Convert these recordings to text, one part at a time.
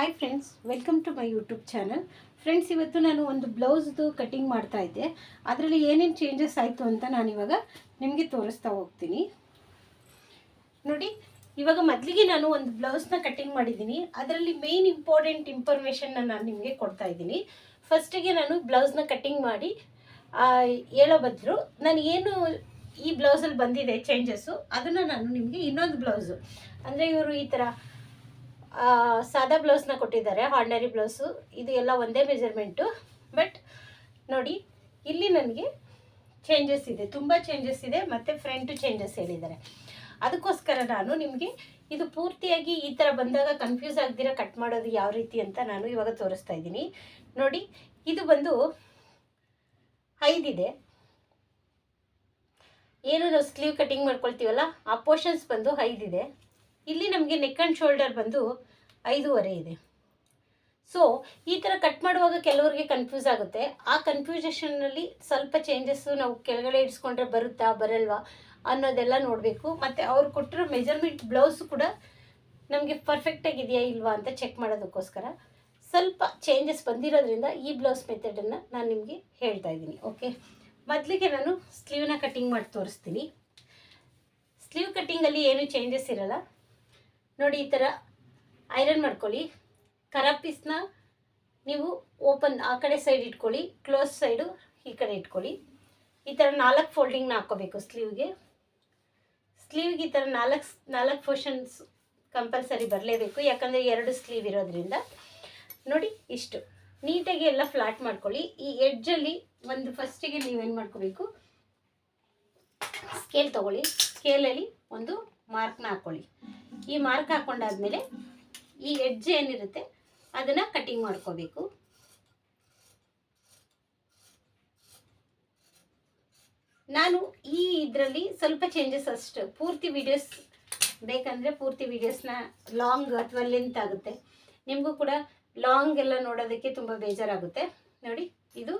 Hi friends welcome to my YouTube channel friends ಇವತ್ತು ನಾನು ಒಂದು ಬ್ಲೌಸ್ದು ಕಟಿಂಗ್ ಮಾಡ್ತಾ ಇದ್ದೆ. ಅದರಲ್ಲಿ ಏನೇನು ಚೇಂಜಸ್ ಆಯಿತು ಅಂತ ನಾನು ಇವಾಗ ನಿಮಗೆ ತೋರಿಸ್ತಾ ಹೋಗ್ತೀನಿ. ನೋಡಿ, ಇವಾಗ ಮೊದಲಿಗೆ ನಾನು ಒಂದು ಬ್ಲೌಸ್ನ ಕಟಿಂಗ್ ಮಾಡಿದ್ದೀನಿ. ಅದರಲ್ಲಿ ಮೇನ್ ಇಂಪಾರ್ಟೆಂಟ್ ಇನ್ಫಾರ್ಮೇಷನ್ನ ನಾನು ನಿಮಗೆ ಕೊಡ್ತಾ ಇದ್ದೀನಿ. ಫಸ್ಟಿಗೆ ನಾನು ಬ್ಲೌಸ್ನ ಕಟಿಂಗ್ ಮಾಡಿ ಹೇಳೋ ಬದಲು ನಾನು ಏನು ಈ ಬ್ಲೌಸಲ್ಲಿ ಬಂದಿದೆ ಚೇಂಜಸ್ಸು ಅದನ್ನು ನಾನು ನಿಮಗೆ ಇನ್ನೊಂದು ಬ್ಲೌಸು. ಅಂದರೆ ಇವರು ಈ ಥರ ಸಾದಾ ಬ್ಲೌಸ್ನ ಕೊಟ್ಟಿದ್ದಾರೆ ಹಾರ್ಡ್ನರಿ ಬ್ಲೌಸು ಇದು ಎಲ್ಲ ಒಂದೇ ಮೆಜರ್ಮೆಂಟು ಬಟ್ ನೋಡಿ, ಇಲ್ಲಿ ನನಗೆ ಚೇಂಜಸ್ ಇದೆ, ತುಂಬ ಚೇಂಜಸ್ ಇದೆ, ಮತ್ತು ಫ್ರಂಟು ಚೇಂಜಸ್ ಹೇಳಿದ್ದಾರೆ. ಅದಕ್ಕೋಸ್ಕರ ನಾನು ನಿಮಗೆ ಇದು ಪೂರ್ತಿಯಾಗಿ ಈ ಥರ ಬಂದಾಗ ಕನ್ಫ್ಯೂಸ್ ಆಗದಿರ ಕಟ್ ಮಾಡೋದು ಯಾವ ರೀತಿ ಅಂತ ನಾನು ಇವಾಗ ತೋರಿಸ್ತಾ ಇದ್ದೀನಿ. ನೋಡಿ, ಇದು ಬಂದು ಐದಿದೆ ಏನು ನಾವು ಸ್ಲೀವ್ ಕಟಿಂಗ್ ಮಾಡ್ಕೊಳ್ತೀವಲ್ಲ, ಆ ಪೋರ್ಷನ್ಸ್ ಬಂದು ಐದಿದೆ ಇಲ್ಲಿ ನಮಗೆ ನೆಕ್ ಆ್ಯಂಡ್ ಶೋಲ್ಡರ್ ಬಂದು ಐದೂವರೆ ಇದೆ. ಸೊ ಈ ಥರ ಕಟ್ ಮಾಡುವಾಗ ಕೆಲವರಿಗೆ ಕನ್ಫ್ಯೂಸ್ ಆಗುತ್ತೆ. ಆ ಕನ್ಫ್ಯೂಷನ್ನಲ್ಲಿ ಸ್ವಲ್ಪ ಚೇಂಜಸ್ಸು ನಾವು ಕೆಳಗಡೆ ಇಡಿಸ್ಕೊಂಡ್ರೆ ಬರುತ್ತಾ, ಬರಲ್ವಾ ಅನ್ನೋದೆಲ್ಲ ನೋಡಬೇಕು. ಮತ್ತು ಅವ್ರು ಕೊಟ್ಟಿರೋ ಮೆಜರ್ಮೆಂಟ್ ಬ್ಲೌಸ್ ಕೂಡ ನಮಗೆ ಪರ್ಫೆಕ್ಟಾಗಿದೆಯಾ ಇಲ್ವಾ ಅಂತ ಚೆಕ್ ಮಾಡೋದಕ್ಕೋಸ್ಕರ ಸ್ವಲ್ಪ ಚೇಂಜಸ್ ಬಂದಿರೋದ್ರಿಂದ ಈ ಬ್ಲೌಸ್ ಮೆಥಡನ್ನು ನಾನು ನಿಮಗೆ ಹೇಳ್ತಾ ಇದ್ದೀನಿ ಓಕೆ ಮೊದಲಿಗೆ ನಾನು ಸ್ಲೀವ್ನ ಕಟ್ಟಿಂಗ್ ಮಾಡಿ ತೋರಿಸ್ತೀನಿ. ಸ್ಲೀವ್ ಕಟ್ಟಿಂಗಲ್ಲಿ ಏನು ಚೇಂಜಸ್ ಇರಲ್ಲ. ನೋಡಿ ಈ ಥರ ಐರನ್ ಮಾಡ್ಕೊಳ್ಳಿ. ಕರ ಪೀಸ್ನ ನೀವು ಓಪನ್ ಆ ಕಡೆ ಸೈಡ್ ಇಟ್ಕೊಳ್ಳಿ ಕ್ಲೋಸ್ ಸೈಡು ಈ ಕಡೆ ಇಟ್ಕೊಳ್ಳಿ. ಈ ಥರ ನಾಲ್ಕು ಫೋಲ್ಡಿಂಗ್ನ ಹಾಕ್ಕೋಬೇಕು ಸ್ಲೀವ್ಗೆ ಸ್ಲೀವ್ಗೆ ಈ ಥರ ನಾಲ್ಕು ನಾಲ್ಕು ಪೋರ್ಷನ್ಸ್ ಕಂಪಲ್ಸರಿ ಬರಲೇಬೇಕು, ಯಾಕಂದರೆ ಎರಡು ಸ್ಲೀವ್ ಇರೋದ್ರಿಂದ. ನೋಡಿ ಇಷ್ಟು. ನೀಟಾಗಿ ಎಲ್ಲ ಫ್ಲಾಟ್ ಮಾಡ್ಕೊಳ್ಳಿ. ಈ ಎಡ್ಜಲ್ಲಿ ಒಂದು ಫಸ್ಟಿಗೆ ನೀವೇನು ಮಾಡ್ಕೋಬೇಕು? ಸ್ಕೇಲ್ ತಗೊಳ್ಳಿ. ಸ್ಕೇಲಲ್ಲಿ ಒಂದು ಮಾರ್ಕ್ನ ಹಾಕ್ಕೊಳ್ಳಿ. ಈ ಮಾರ್ಕ್ ಹಾಕೊಂಡಾದ್ಮೇಲೆ ಈ ಎಡ್ಜ್ ಏನಿರುತ್ತೆ ಅದನ್ನು ಕಟಿಂಗ್ ಮಾಡ್ಕೋಬೇಕು. ನಾನು ಈ ಇದರಲ್ಲಿ ಸ್ವಲ್ಪ ಚೇಂಜಸ್ ಅಷ್ಟು, ಪೂರ್ತಿ ವಿಡಿಯೋಸ್ ಬೇಕಂದರೆ ಪೂರ್ತಿ ವಿಡಿಯೋಸ್ನ ಲಾಂಗ್ ಅಥವಾ ಲೆಂತ್ ಆಗುತ್ತೆ. ನಿಮಗೂ ಕೂಡ ಲಾಂಗ್ ಎಲ್ಲ ನೋಡೋದಕ್ಕೆ ತುಂಬ ಬೇಜಾರಾಗುತ್ತೆ. ನೋಡಿ, ಇದು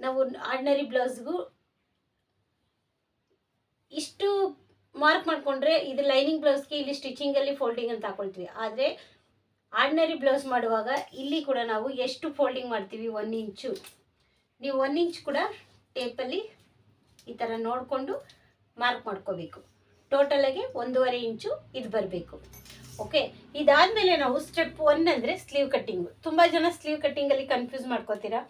ನಾವು ಆರ್ಡಿನರಿ ಬ್ಲೌಸ್ಗೂ ಇಷ್ಟು ಮಾರ್ಕ್ ಮಾಡಿಕೊಂಡ್ರೆ ಇದು ಲೈನಿಂಗ್ ಬ್ಲೌಸ್ಗೆ ಇಲ್ಲಿ ಸ್ಟಿಚಿಂಗಲ್ಲಿ ಫೋಲ್ಡಿಂಗ್ ಅಂತ ಹಾಕೊಳ್ತೀವಿ ಆದರೆ ಆರ್ಡಿನರಿ ಬ್ಲೌಸ್ ಮಾಡುವಾಗ ಇಲ್ಲಿ ಕೂಡ ನಾವು ಎಷ್ಟು ಫೋಲ್ಡಿಂಗ್ ಮಾಡ್ತೀವಿ? ಒನ್ ಇಂಚು ನೀವು ಒನ್ ಇಂಚ್ ಕೂಡ ಟೇಪಲ್ಲಿ ಈ ಥರ ನೋಡಿಕೊಂಡು ಮಾರ್ಕ್ ಮಾಡ್ಕೋಬೇಕು. ಟೋಟಲಾಗಿ ಒಂದೂವರೆ ಇಂಚು ಇದು ಬರಬೇಕು. ಓಕೆ ಇದಾದಮೇಲೆ ನಾವು ಸ್ಟೆಪ್ ಒನ್ ಅಂದರೆ ಸ್ಲೀವ್ ಕಟ್ಟಿಂಗು ತುಂಬ ಜನ ಸ್ಲೀವ್ ಕಟ್ಟಿಂಗಲ್ಲಿ ಕನ್ಫ್ಯೂಸ್ ಮಾಡ್ಕೋತೀರಾ?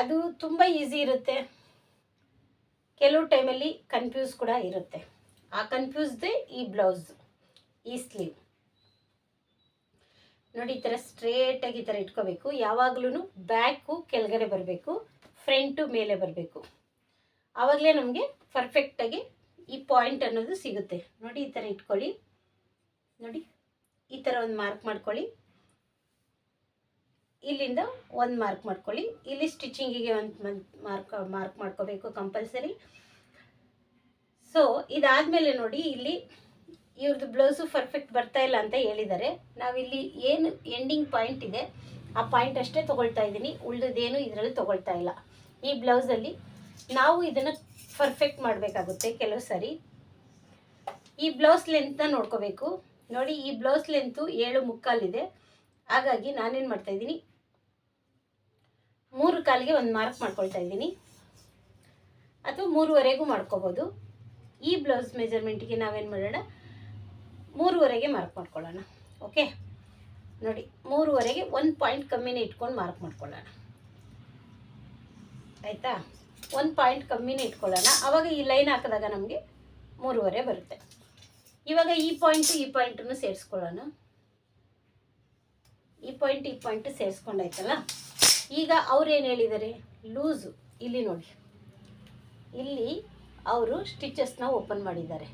ಅದು ತುಂಬ ಈಸಿ ಇರುತ್ತೆ. ಕೆಲವು ಟೈಮಲ್ಲಿ ಕನ್ಫ್ಯೂಸ್ ಕೂಡ ಇರುತ್ತೆ. ಆ ಕನ್ಫ್ಯೂಸ್ದೇ ಈ ಬ್ಲೌಸ್ ಈ ಸ್ಲೀವ್ ನೋಡಿ, ಈ ಥರ ಸ್ಟ್ರೇಟಾಗಿ ಈ ಥರ ಇಟ್ಕೋಬೇಕು. ಯಾವಾಗಲೂ ಬ್ಯಾಕು ಕೆಳಗಡೆ ಬರಬೇಕು ಫ್ರಂಟು ಮೇಲೆ ಬರಬೇಕು. ಆವಾಗಲೇ ನಮಗೆ ಪರ್ಫೆಕ್ಟಾಗಿ ಈ ಪಾಯಿಂಟ್ ಅನ್ನೋದು ಸಿಗುತ್ತೆ. ನೋಡಿ, ಈ ಥರ ಇಟ್ಕೊಳ್ಳಿ. ನೋಡಿ, ಈ ಥರ ಒಂದು ಮಾರ್ಕ್ ಮಾಡ್ಕೊಳ್ಳಿ. ಇಲ್ಲಿಂದ ಒಂದು ಮಾರ್ಕ್ ಮಾಡ್ಕೊಳ್ಳಿ. ಇಲ್ಲಿ ಸ್ಟಿಚಿಂಗಿಗೆ ಒಂದು ಮಾರ್ಕ್ ಮಾರ್ಕ್ ಮಾಡ್ಕೋಬೇಕು ಕಂಪಲ್ಸರಿ ಸೊ ಇದಾದಮೇಲೆ ನೋಡಿ ಇಲ್ಲಿ ಇವ್ರದ್ದು ಬ್ಲೌಸು ಪರ್ಫೆಕ್ಟ್ ಬರ್ತಾ ಇಲ್ಲ ಅಂತ ಹೇಳಿದ್ದಾರೆ. ನಾವಿಲ್ಲಿ ಏನು ಎಂಡಿಂಗ್ ಪಾಯಿಂಟ್ ಇದೆ, ಆ ಪಾಯಿಂಟ್ ಅಷ್ಟೇ ತೊಗೊಳ್ತಾ ಇದ್ದೀನಿ. ಉಳಿದೇನು ಇದರಲ್ಲಿ ತೊಗೊಳ್ತಾ ಇಲ್ಲ. ಈ ಬ್ಲೌಸಲ್ಲಿ ನಾವು ಇದನ್ನು ಪರ್ಫೆಕ್ಟ್ ಮಾಡಬೇಕಾಗುತ್ತೆ ಕೆಲವು ಸರಿ. ಈ ಬ್ಲೌಸ್ ಲೆಂತ್ನ ನೋಡ್ಕೋಬೇಕು. ನೋಡಿ, ಈ ಬ್ಲೌಸ್ ಲೆಂತು ಏಳು ಮುಕ್ಕಾಲಿದೆ ಹಾಗಾಗಿ ನಾನೇನು ಮಾಡ್ತಾ ಇದ್ದೀನಿ? ಮೂರು ಕಾಲಿಗೆ ಒಂದು ಮಾರ್ಕ್ ಮಾಡ್ಕೊಳ್ತಾ ಇದ್ದೀನಿ. ಅಥವಾ ಮೂರುವರೆಗೂ ಮಾಡ್ಕೋಬೋದು. ಈ ಬ್ಲೌಸ್ ಮೆಜರ್ಮೆಂಟಿಗೆ ನಾವೇನು ಮಾಡೋಣ? ಮೂರುವರೆಗೆ ಮಾರ್ಕ್ ಮಾಡ್ಕೊಳ್ಳೋಣ ಓಕೆ ನೋಡಿ, ಮೂರುವರೆಗೆ ಒಂದು ಪಾಯಿಂಟ್ ಕಮ್ಮಿನೇ ಇಟ್ಕೊಂಡು ಮಾರ್ಕ್ ಮಾಡ್ಕೊಳ್ಳೋಣ. ಆಯಿತಾ? ಒಂದು ಪಾಯಿಂಟ್ ಕಮ್ಮಿನೇ ಇಟ್ಕೊಳ್ಳೋಣ. ಆವಾಗ ಈ ಲೈನ್ ಹಾಕಿದಾಗ ನಮಗೆ ಮೂರುವರೆ ಬರುತ್ತೆ. ಇವಾಗ ಈ ಪಾಯಿಂಟು ಈ ಪಾಯಿಂಟನ್ನು ಸೇರಿಸ್ಕೊಳ್ಳೋಣ. ಈ ಪಾಯಿಂಟ್ ಈ ಪಾಯಿಂಟ್ ಸೇರಿಸ್ಕೊಂಡಾಯ್ತಲ್ಲ? ಈಗ ಅವ್ರು ಏನು ಹೇಳಿದ್ದಾರೆ ಲೂಸು. ಇಲ್ಲಿ ನೋಡಿ. ಇಲ್ಲಿ ಅವರು ಸ್ಟಿಚಸ್ನ ಓಪನ್ ಮಾಡಿದ್ದಾರೆ.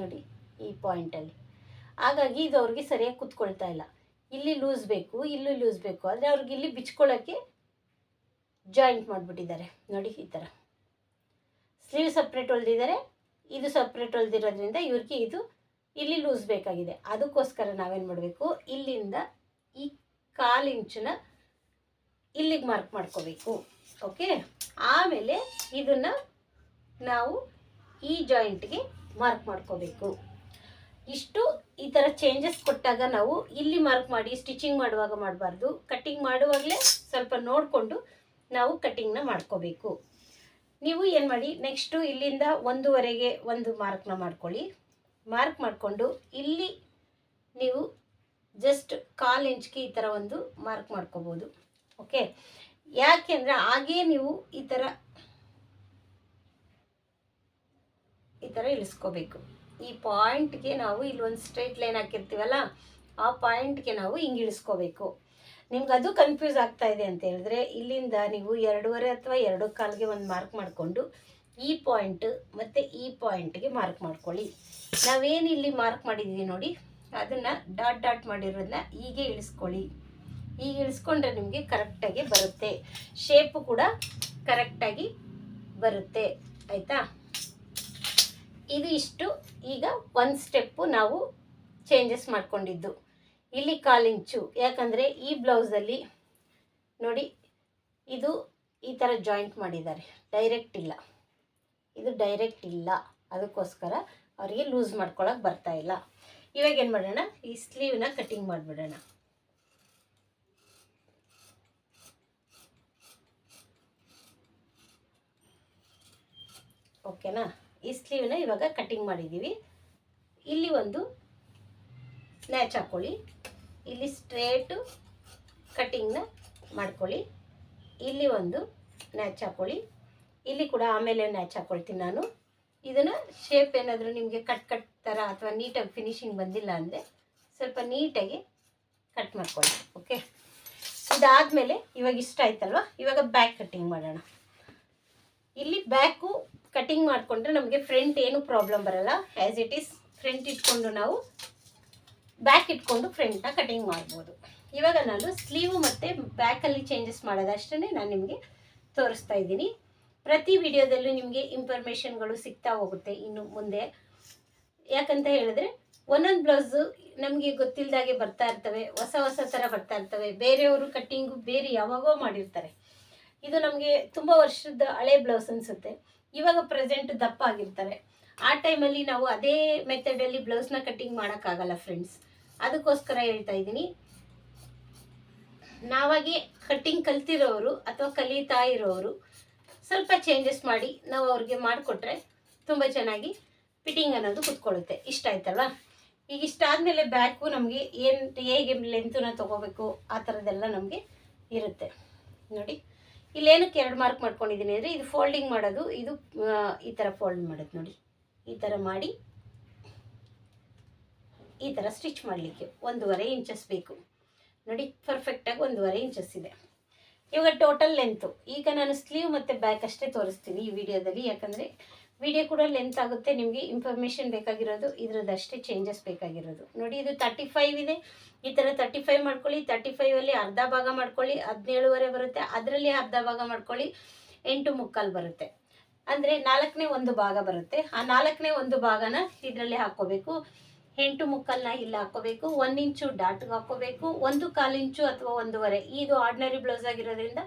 ನೋಡಿ, ಈ ಪಾಯಿಂಟಲ್ಲಿ ಹಾಗಾಗಿ ಇದು ಅವ್ರಿಗೆ ಸರಿಯಾಗಿ ಕುತ್ಕೊಳ್ತಾ ಇಲ್ಲ. ಇಲ್ಲಿ ಲೂಸ್ ಬೇಕು, ಇಲ್ಲೂ ಲೂಸ್ ಬೇಕು. ಆದರೆ ಅವ್ರಿಗೆ ಇಲ್ಲಿ ಬಿಚ್ಕೊಳ್ಳೋಕ್ಕೆ ಜಾಯಿಂಟ್ ಮಾಡಿಬಿಟ್ಟಿದ್ದಾರೆ. ನೋಡಿ, ಈ ಥರ ಸ್ಲೀವ್ ಸಪ್ರೇಟ್ ಹೊಲ್ದಿದ್ದಾರೆ ಇದು ಸಪ್ರೇಟ್ ಹೊಲ್ದಿರೋದ್ರಿಂದ ಇವ್ರಿಗೆ ಇದು ಇಲ್ಲಿ ಲೂಸ್ ಬೇಕಾಗಿದೆ. ಅದಕ್ಕೋಸ್ಕರ ನಾವೇನು ಮಾಡಬೇಕು? ಇಲ್ಲಿಂದ ಈ ಕಾಲು ಇಂಚನ್ನ ಇಲ್ಲಿಗೆ ಮಾರ್ಕ್ ಮಾಡ್ಕೋಬೇಕು. ಓಕೆ ಆಮೇಲೆ ಇದನ್ನು ನಾವು ಈ ಜಾಯಿಂಟ್ಗೆ ಮಾರ್ಕ್ ಮಾಡ್ಕೋಬೇಕು. ಇಷ್ಟು ಈ ಥರ ಚೇಂಜಸ್ ಕೊಟ್ಟಾಗ ನಾವು ಇಲ್ಲಿ ಮಾರ್ಕ್ ಮಾಡಿ ಸ್ಟಿಚಿಂಗ್ ಮಾಡುವಾಗ ಮಾಡಬಾರ್ದು. ಕಟ್ಟಿಂಗ್ ಮಾಡುವಾಗಲೇ ಸ್ವಲ್ಪ ನೋಡಿಕೊಂಡು ನಾವು ಕಟ್ಟಿಂಗ್ನ ಮಾಡ್ಕೋಬೇಕು. ನೀವು ಏನು ಮಾಡಿ ನೆಕ್ಸ್ಟು ಇಲ್ಲಿಂದ ಒಂದೂವರೆಗೆ ಒಂದು ಮಾರ್ಕ್ನ ಮಾಡ್ಕೊಳ್ಳಿ. ಮಾರ್ಕ್ ಮಾಡಿಕೊಂಡು ಇಲ್ಲಿ ನೀವು ಜಸ್ಟ್ ಕಾಲು ಇಂಚ್ಗೆ ಈ ಥರ ಒಂದು ಮಾರ್ಕ್ ಮಾಡ್ಕೋಬೋದು. ಓಕೆ ಯಾಕೆಂದರೆ ಹಾಗೇ ನೀವು ಈ ಥರ ಈ ಥರ ಇಳಿಸ್ಕೋಬೇಕು. ಈ ಪಾಯಿಂಟ್ಗೆ ನಾವು ಇಲ್ಲಿ ಒಂದು ಸ್ಟ್ರೈಟ್ ಲೈನ್ ಹಾಕಿರ್ತೀವಲ್ಲ, ಆ ಪಾಯಿಂಟ್ಗೆ ನಾವು ಹಿಂಗೆ ಇಳಿಸ್ಕೋಬೇಕು. ನಿಮ್ಗೆ ಅದು ಕನ್ಫ್ಯೂಸ್ ಆಗ್ತಾ ಇದೆ ಅಂತ ಹೇಳಿದ್ರೆ, ಇಲ್ಲಿಂದ ನೀವು ಎರಡೂವರೆ ಅಥವಾ ಎರಡು ಕಾಲಿಗೆ ಒಂದು ಮಾರ್ಕ್ ಮಾಡಿಕೊಂಡು ಈ ಪಾಯಿಂಟ್ ಮತ್ತು ಈ ಪಾಯಿಂಟ್ಗೆ ಮಾರ್ಕ್ ಮಾಡ್ಕೊಳ್ಳಿ. ನಾವೇನು ಇಲ್ಲಿ ಮಾರ್ಕ್ ಮಾಡಿದ್ದೀವಿ ನೋಡಿ, ಅದನ್ನು ಡಾಟ್ ಡಾಟ್ ಮಾಡಿರೋದನ್ನ ಹೀಗೆ ಇಳಿಸ್ಕೊಳ್ಳಿ. ಈಗ ಇಳಿಸ್ಕೊಂಡ್ರೆ ನಿಮಗೆ ಕರೆಕ್ಟಾಗಿ ಬರುತ್ತೆ. ಶೇಪು ಕೂಡ ಕರೆಕ್ಟಾಗಿ ಬರುತ್ತೆ. ಆಯಿತಾ? ಇದು ಇಷ್ಟು. ಈಗ ಒಂದು ಸ್ಟೆಪ್ಪು ನಾವು ಚೇಂಜಸ್ ಮಾಡಿಕೊಂಡಿದ್ದು. ಇಲ್ಲಿ ಕಾಲಿಂಚು ಯಾಕಂದರೆ ಈ ಬ್ಲೌಸಲ್ಲಿ ನೋಡಿ, ಇದು ಈ ಥರ ಜಾಯಿಂಟ್ ಮಾಡಿದ್ದಾರೆ. ಡೈರೆಕ್ಟ್ ಇಲ್ಲ. ಇದು ಡೈರೆಕ್ಟ್ ಇಲ್ಲ. ಅದಕ್ಕೋಸ್ಕರ ಅವರಿಗೆ ಲೂಸ್ ಮಾಡ್ಕೊಳಕ್ಕೆ ಬರ್ತಾ ಇಲ್ಲ. ಇವಾಗ ಏನು ಮಾಡೋಣ? ಈ ಸ್ಲೀವ್ನ ಕಟಿಂಗ್ ಮಾಡಿಬಿಡೋಣ. ಓಕೆನಾ ಈ ಸ್ಲೀವ್ನ ಇವಾಗ ಕಟಿಂಗ್ ಮಾಡಿದ್ದೀವಿ ಇಲ್ಲಿ ಒಂದು ಸ್ನ್ಯಾಚ್ ಹಾಕ್ಕೊಳ್ಳಿ ಇಲ್ಲಿ ಸ್ಟ್ರೇಟು ಕಟ್ಟಿಂಗ್ನ ಮಾಡ್ಕೊಳ್ಳಿ. ಇಲ್ಲಿ ಒಂದು ನ್ಯಾಚ್ ಹಾಕ್ಕೊಳ್ಳಿ ಇಲ್ಲಿ ಕೂಡ ಆಮೇಲೆ ನ್ಯಾಚ್ ಹಾಕ್ಕೊಳ್ತೀನಿ ನಾನು. ಇದನ್ನು ಶೇಪ್ ಏನಾದರೂ ನಿಮಗೆ ಕಟ್ ಕಟ್ ಥರ ಅಥವಾ ನೀಟಾಗಿ ಫಿನಿಶಿಂಗ್ ಬಂದಿಲ್ಲ ಅಂದರೆ ಸ್ವಲ್ಪ ನೀಟಾಗಿ ಕಟ್ ಮಾಡ್ಕೊಳ್ಳಿ ಓಕೆ ಇದಾದಮೇಲೆ ಇವಾಗ ಇಷ್ಟ ಆಯ್ತಲ್ವ? ಇವಾಗ ಬ್ಯಾಕ್ ಕಟ್ಟಿಂಗ್ ಮಾಡೋಣ. ಇಲ್ಲಿ ಬ್ಯಾಕು ಕಟಿಂಗ್ ಮಾಡಿಕೊಂಡ್ರೆ ನಮಗೆ ಫ್ರಂಟ್ ಏನು ಪ್ರಾಬ್ಲಮ್ ಬರಲ್ಲ. ಆ್ಯಸ್ ಇಟ್ ಈಸ್ ಫ್ರಂಟ್ ಇಟ್ಕೊಂಡು ನಾವು ಬ್ಯಾಕ್ ಇಟ್ಕೊಂಡು ಫ್ರಂಟ್ನ ಕಟಿಂಗ್ ಮಾಡ್ಬೋದು. ಇವಾಗ ನಾನು ಸ್ಲೀವು ಮತ್ತು ಬ್ಯಾಕಲ್ಲಿ ಚೇಂಜಸ್ ಮಾಡೋದಷ್ಟೇ ನಾನು ನಿಮಗೆ ತೋರಿಸ್ತಾ ಇದ್ದೀನಿ. ಪ್ರತಿ ವಿಡಿಯೋದಲ್ಲೂ ನಿಮಗೆ ಇನ್ಫಾರ್ಮೇಷನ್ಗಳು ಸಿಗ್ತಾ ಹೋಗುತ್ತೆ ಇನ್ನು ಮುಂದೆ. ಯಾಕಂತ ಹೇಳಿದ್ರೆ, ಒಂದೊಂದು ಬ್ಲೌಸು ನಮಗೆ ಗೊತ್ತಿಲ್ಲದಾಗೆ ಬರ್ತಾ ಇರ್ತವೆ, ಹೊಸ ಹೊಸ ಥರ ಬರ್ತಾ ಇರ್ತವೆ. ಬೇರೆಯವರು ಕಟ್ಟಿಂಗು ಬೇರೆ ಯಾವಾಗೋ ಮಾಡಿರ್ತಾರೆ. ಇದು ನಮಗೆ ತುಂಬ ವರ್ಷದ ಹಳೆ ಬ್ಲೌಸ್ ಅನಿಸುತ್ತೆ. ಇವಾಗ ಪ್ರೆಸೆಂಟ್ ದಪ್ಪ ಆಗಿರ್ತಾರೆ ಆ ಟೈಮಲ್ಲಿ ನಾವು ಅದೇ ಮೆಥಡಲ್ಲಿ ಬ್ಲೌಸ್ನ ಕಟ್ಟಿಂಗ್ ಮಾಡೋಕ್ಕಾಗಲ್ಲ ಫ್ರೆಂಡ್ಸ್ ಅದಕ್ಕೋಸ್ಕರ ಹೇಳ್ತಾ ಇದ್ದೀನಿ. ನಾವಾಗಿ ಕಟ್ಟಿಂಗ್ ಕಲ್ತಿರೋರು ಅಥವಾ ಕಲಿತಾ ಇರೋರು ಸ್ವಲ್ಪ ಚೇಂಜಸ್ ಮಾಡಿ ನಾವು ಅವ್ರಿಗೆ ಮಾಡಿಕೊಟ್ರೆ ತುಂಬ ಚೆನ್ನಾಗಿ ಫಿಟ್ಟಿಂಗ್ ಅನ್ನೋದು ಕುತ್ಕೊಳ್ಳುತ್ತೆ. ಇಷ್ಟ ಆಯ್ತಲ್ವಾ? ಈಗ ಇಷ್ಟ ಆದಮೇಲೆ ಬ್ಯಾಕು ನಮಗೆ ಏನು, ಹೇಗೆ ಲೆಂತನ್ನ ತೊಗೋಬೇಕು ಆ ಥರದ್ದೆಲ್ಲ ನಮಗೆ ಇರುತ್ತೆ. ನೋಡಿ. ಇಲ್ಲೇನಕ್ಕೆ ಎರಡು ಮಾರ್ಕ್ ಮಾಡ್ಕೊಂಡಿದ್ದೀನಿ ಅಂದರೆ ಇದು ಫೋಲ್ಡಿಂಗ್ ಮಾಡೋದು, ಇದು ಈ ಥರ ಫೋಲ್ಡ್ ಮಾಡೋದು ನೋಡಿ. ಈ ಥರ ಮಾಡಿ, ಈ ಥರ ಸ್ಟಿಚ್ ಮಾಡಲಿಕ್ಕೆ ಒಂದೂವರೆ ಇಂಚಸ್ ಬೇಕು. ನೋಡಿ ಪರ್ಫೆಕ್ಟಾಗಿ ಒಂದೂವರೆ ಇಂಚಸ್ ಇದೆ. ಇವಾಗ ಟೋಟಲ್ ಲೆಂತು ಈಗ ನಾನು ಸ್ಲೀವ್ ಮತ್ತು ಬ್ಯಾಕ್ ಅಷ್ಟೇ ತೋರಿಸ್ತೀನಿ ಈ ವಿಡಿಯೋದಲ್ಲಿ ಯಾಕಂದರೆ ವಿಡಿಯೋ ಕೂಡ ಲೆಂತ್ ಆಗುತ್ತೆ, ನಿಮಗೆ ಇನ್ಫಾರ್ಮೇಷನ್ ಬೇಕಾಗಿರೋದು, ಇದರದಷ್ಟೇ ಚೇಂಜಸ್ ಬೇಕಾಗಿರೋದು. ನೋಡಿ, ಇದು ತರ್ಟಿ ಫೈವ್ ಇದೆ. ಈ ಥರ ತರ್ಟಿ ಫೈವ್ ಮಾಡ್ಕೊಳ್ಳಿ ತರ್ಟಿ ಫೈವಲ್ಲಿ ಅರ್ಧ ಭಾಗ ಮಾಡ್ಕೊಳ್ಳಿ, ಹದಿನೇಳುವರೆ ಬರುತ್ತೆ. ಅದರಲ್ಲಿ ಅರ್ಧ ಭಾಗ ಮಾಡ್ಕೊಳ್ಳಿ, ಎಂಟು ಮುಕ್ಕಾಲು ಬರುತ್ತೆ. ಅಂದರೆ ನಾಲ್ಕನೇ ಒಂದು ಭಾಗ ಬರುತ್ತೆ. ಆ ನಾಲ್ಕನೇ ಒಂದು ಭಾಗನ ಇದರಲ್ಲಿ ಹಾಕ್ಕೋಬೇಕು. ಎಂಟು ಮುಕ್ಕಲ್ನ ಇಲ್ಲಿ ಹಾಕ್ಕೋಬೇಕು. ಒಂದು ಇಂಚು ಡಾಟ್ಗೆ ಹಾಕ್ಕೋಬೇಕು. ಒಂದು ಕಾಲು ಇಂಚು ಅಥವಾ ಒಂದೂವರೆ. ಇದು ಆರ್ಡಿನರಿ ಬ್ಲೌಸ್ ಆಗಿರೋದ್ರಿಂದ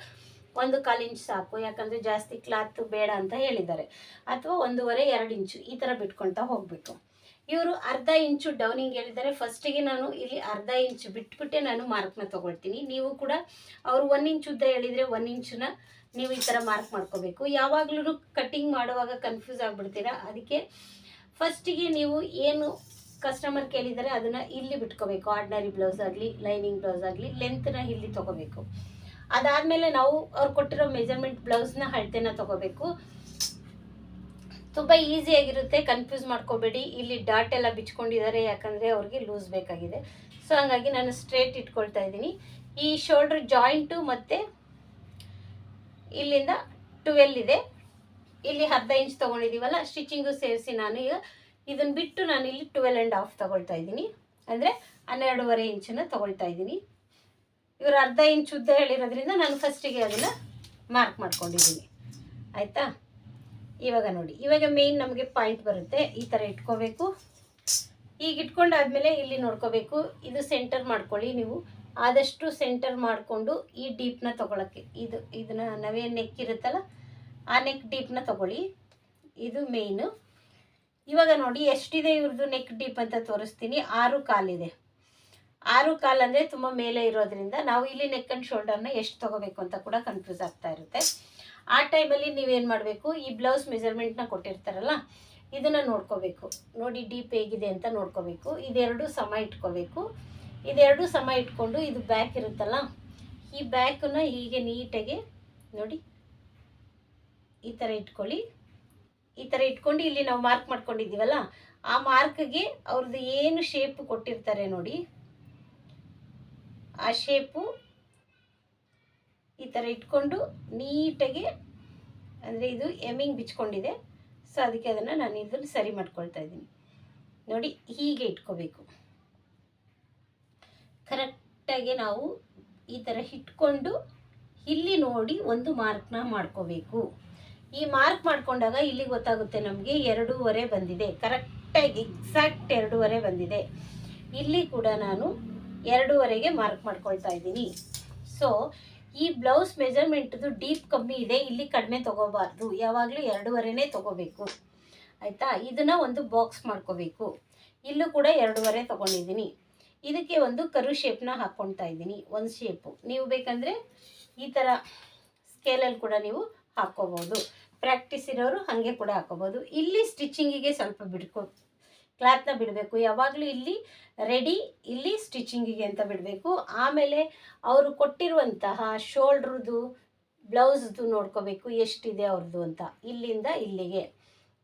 ಒಂದು ಕಾಲು ಇಂಚ್ ಸಾಕು, ಯಾಕಂದರೆ ಜಾಸ್ತಿ ಕ್ಲಾತ್ ಬೇಡ ಅಂತ ಹೇಳಿದ್ದಾರೆ. ಅಥವಾ ಒಂದೂವರೆ, ಎರಡು ಇಂಚು ಈ ಥರ ಬಿಟ್ಕೊಳ್ತಾ ಹೋಗಬೇಕು. ಇವರು ಅರ್ಧ ಇಂಚು ಡೌನಿಂಗ್ ಹೇಳಿದ್ದಾರೆ. ಫಸ್ಟಿಗೆ ನಾನು ಇಲ್ಲಿ ಅರ್ಧ ಇಂಚು ಬಿಟ್ಬಿಟ್ಟೆ ನಾನು ಮಾರ್ಕ್ನ ತೊಗೊಳ್ತೀನಿ. ನೀವು ಕೂಡ ಅವರು ಒನ್ ಇಂಚ್ ಉದ್ದ ಹೇಳಿದರೆ ಒನ್ ಇಂಚನ್ನ ನೀವು ಈ ಥರ ಮಾರ್ಕ್ ಮಾಡ್ಕೋಬೇಕು. ಯಾವಾಗಲೂ ಕಟ್ಟಿಂಗ್ ಮಾಡುವಾಗ ಕನ್ಫ್ಯೂಸ್ ಆಗಿಬಿಡ್ತೀರಾ? ಅದಕ್ಕೆ ಫಸ್ಟಿಗೆ ನೀವು ಏನು ಕಸ್ಟಮರ್ ಕೇಳಿದರೆ ಅದನ್ನು ಇಲ್ಲಿ ಬಿಟ್ಕೋಬೇಕು. ಆರ್ಡಿನರಿ ಬ್ಲೌಸ್ ಆಗಲಿ ಲೈನಿಂಗ್ ಬ್ಲೌಸ್ ಆಗಲಿ ಲೆಂತ್ನ ಇಲ್ಲಿ ತೊಗೋಬೇಕು. ಅದಾದಮೇಲೆ ನಾವು ಅವ್ರು ಕೊಟ್ಟಿರೋ ಮೆಜರ್ಮೆಂಟ್ ಬ್ಲೌಸ್ನ ಅಳತೆನ ತೊಗೋಬೇಕು. ತುಂಬ ಈಸಿಯಾಗಿರುತ್ತೆ ಕನ್ಫ್ಯೂಸ್ ಮಾಡ್ಕೋಬೇಡಿ. ಇಲ್ಲಿ ಡಾಟ್ ಎಲ್ಲ ಬಿಚ್ಕೊಂಡಿದ್ದಾರೆ, ಯಾಕಂದರೆ ಅವ್ರಿಗೆ ಲೂಸ್ ಬೇಕಾಗಿದೆ. ಸೊ ಹಂಗಾಗಿ ನಾನು ಸ್ಟ್ರೇಟ್ ಇಟ್ಕೊಳ್ತಾ ಇದ್ದೀನಿ. ಈ ಶೋಲ್ಡ್ರ್ ಜಾಯಿಂಟು ಮತ್ತು ಇಲ್ಲಿಂದ ಟ್ವೆಲ್ ಇದೆ. ಇಲ್ಲಿ ಅರ್ಧ ಇಂಚ್ ತೊಗೊಂಡಿದ್ದೀವಲ್ಲ ಸ್ಟಿಚಿಂಗು ಸೇರಿಸಿ ನಾನು ಈಗ ಇದನ್ನು ಬಿಟ್ಟು ನಾನು ಇಲ್ಲಿ ಟ್ವೆಲ್ ಆ್ಯಂಡ್ ಹಾಫ್ ತೊಗೊಳ್ತಾ ಇದ್ದೀನಿ. ಅಂದರೆ ಹನ್ನೆರಡೂವರೆ ಇಂಚನ್ನು ತೊಗೊಳ್ತಾ ಇದ್ದೀನಿ. ಇವರು ಅರ್ಧ ಇಂಚ್ ಉದ್ದ ಹೇಳಿರೋದ್ರಿಂದ ನಾನು ಫಸ್ಟಿಗೆ ಅದನ್ನು ಮಾರ್ಕ್ ಮಾಡ್ಕೊಂಡಿದ್ದೀನಿ. ಆಯಿತಾ? ಇವಾಗ ನೋಡಿ, ಇವಾಗ ಮೇಯ್ನ್ ನಮಗೆ ಪಾಯಿಂಟ್ ಬರುತ್ತೆ. ಈ ಥರ ಇಟ್ಕೋಬೇಕು. ಈಗ ಇಟ್ಕೊಂಡಾದ್ಮೇಲೆ ಇಲ್ಲಿ ನೋಡ್ಕೋಬೇಕು. ಇದು ಸೆಂಟರ್ ಮಾಡ್ಕೊಳ್ಳಿ ನೀವು. ಆದಷ್ಟು ಸೆಂಟರ್ ಮಾಡಿಕೊಂಡು ಈ ಡೀಪ್ನ ತೊಗೊಳಕ್ಕೆ. ಇದು, ಇದನ್ನ ನಾವೇನು ನೆಕ್ ಇರುತ್ತಲ್ಲ, ಆ ನೆಕ್ ಡೀಪ್ನ ತೊಗೊಳ್ಳಿ. ಇದು ಮೇಯ್ನು ಇವಾಗ ನೋಡಿ, ಎಷ್ಟಿದೆ ಇವ್ರದ್ದು ನೆಕ್ ಡೀಪ್ ಅಂತ ತೋರಿಸ್ತೀನಿ. ಆರು ಕಾಲಿದೆ. ಆರು ಕಾಲು ಅಂದರೆ ತುಂಬ ಮೇಲೆ ಇರೋದ್ರಿಂದ ನಾವು ಇಲ್ಲಿ ನೆಕ್ ಆ್ಯಂಡ್ ಶೋಲ್ಡರ್ನ ಎಷ್ಟು ತೊಗೋಬೇಕು ಅಂತ ಕೂಡ ಕನ್ಫ್ಯೂಸ್ ಆಗ್ತಾ ಇರುತ್ತೆ. ಆ ಟೈಮಲ್ಲಿ ನೀವೇನು ಮಾಡಬೇಕು? ಈ ಬ್ಲೌಸ್ ಮೆಜರ್ಮೆಂಟ್ನ ಕೊಟ್ಟಿರ್ತಾರಲ್ಲ, ಇದನ್ನು ನೋಡ್ಕೋಬೇಕು. ನೋಡಿ ಡೀಪ್ ಹೇಗಿದೆ ಅಂತ ನೋಡ್ಕೋಬೇಕು. ಇದೆರಡು ಸಮ ಇಟ್ಕೋಬೇಕು. ಇದೆರಡು ಸಮ ಇಟ್ಕೊಂಡು ಇದು ಬ್ಯಾಕ್ ಇರುತ್ತಲ್ಲ, ಈ ಬ್ಯಾಕನ್ನ ಹೀಗೆ ನೀಟಾಗಿ ನೋಡಿ, ಈ ಥರ ಇಟ್ಕೊಳ್ಳಿ. ಈ ಥರ ಇಟ್ಕೊಂಡು ಇಲ್ಲಿ ನಾವು ಮಾರ್ಕ್ ಮಾಡ್ಕೊಂಡಿದ್ದೀವಲ್ಲ, ಆ ಮಾರ್ಕ್ಗೆ ಅವ್ರದ್ದು ಏನು ಶೇಪ್ ಕೊಟ್ಟಿರ್ತಾರೆ ನೋಡಿ. ಆ ಶೇಪು ಈ ಥರ ಇಟ್ಕೊಂಡು ನೀಟಾಗಿ, ಅಂದರೆ ಇದು ಎಮ್ಮಿಂಗ್ ಬಿಚ್ಕೊಂಡಿದೆ. ಸೊ ಅದಕ್ಕೆ ಅದನ್ನು ನಾನು ಇದನ್ನು ಸರಿ ಮಾಡ್ಕೊಳ್ತಾ ಇದ್ದೀನಿ. ನೋಡಿ, ಹೀಗೆ ಇಟ್ಕೋಬೇಕು. ಕರೆಕ್ಟಾಗಿ ನಾವು ಈ ಥರ ಇಟ್ಕೊಂಡು ಇಲ್ಲಿ ನೋಡಿ ಒಂದು ಮಾರ್ಕ್ನ ಮಾಡ್ಕೋಬೇಕು. ಈ ಮಾರ್ಕ್ ಮಾಡ್ಕೊಂಡಾಗ ಇಲ್ಲಿ ಗೊತ್ತಾಗುತ್ತೆ ನಮಗೆ ಎರಡೂವರೆ ಬಂದಿದೆ. ಕರೆಕ್ಟಾಗಿ ಎಕ್ಸಾಕ್ಟ್ ಎರಡೂವರೆ ಬಂದಿದೆ. ಇಲ್ಲಿ ಕೂಡ ನಾನು ಎರಡೂವರೆಗೆ ಮಾರ್ಕ್ ಮಾಡ್ಕೊಳ್ತಾ ಇದ್ದೀನಿ. ಸೊ ಈ ಬ್ಲೌಸ್ ಮೆಜರ್ಮೆಂಟ್ದು ಡೀಪ್ ಕಮ್ಮಿ ಇದೆ, ಇಲ್ಲಿ ಕಡಿಮೆ ತೊಗೋಬಾರ್ದು. ಯಾವಾಗಲೂ ಎರಡೂವರೆನೇ ತೊಗೋಬೇಕು. ಆಯಿತಾ? ಇದನ್ನು ಒಂದು ಬಾಕ್ಸ್ ಮಾಡ್ಕೋಬೇಕು. ಇಲ್ಲೂ ಕೂಡ ಎರಡೂವರೆ ತೊಗೊಂಡಿದ್ದೀನಿ. ಇದಕ್ಕೆ ಒಂದು ಕರು ಶೇಪ್ನ ಹಾಕ್ಕೊಳ್ತಾ ಇದ್ದೀನಿ. ಒಂದು ಶೇಪು ನೀವು ಬೇಕಂದರೆ ಈ ಥರ ಸ್ಕೇಲಲ್ಲಿ ಕೂಡ ನೀವು ಹಾಕ್ಕೋಬೋದು. ಪ್ರಾಕ್ಟೀಸ್ ಇರೋರು ಹಾಗೆ ಕೂಡ ಹಾಕ್ಕೋಬೋದು. ಇಲ್ಲಿ ಸ್ಟಿಚಿಂಗಿಗೆ ಸ್ವಲ್ಪ ಬಿಡ್ಕೊ ಕ್ಲಾತ್ನ ಬಿಡಬೇಕು. ಯಾವಾಗಲೂ ಇಲ್ಲಿ ರೆಡಿ, ಇಲ್ಲಿ ಸ್ಟಿಚಿಂಗಿಗೆ ಅಂತ ಬಿಡಬೇಕು. ಆಮೇಲೆ ಅವರು ಕೊಟ್ಟಿರುವಂತಹ ಶೋಲ್ಡ್ರದ್ದು ಬ್ಲೌಸ್ದು ನೋಡ್ಕೋಬೇಕು. ಎಷ್ಟಿದೆ ಅವ್ರದ್ದು ಅಂತ. ಇಲ್ಲಿಂದ ಇಲ್ಲಿಗೆ.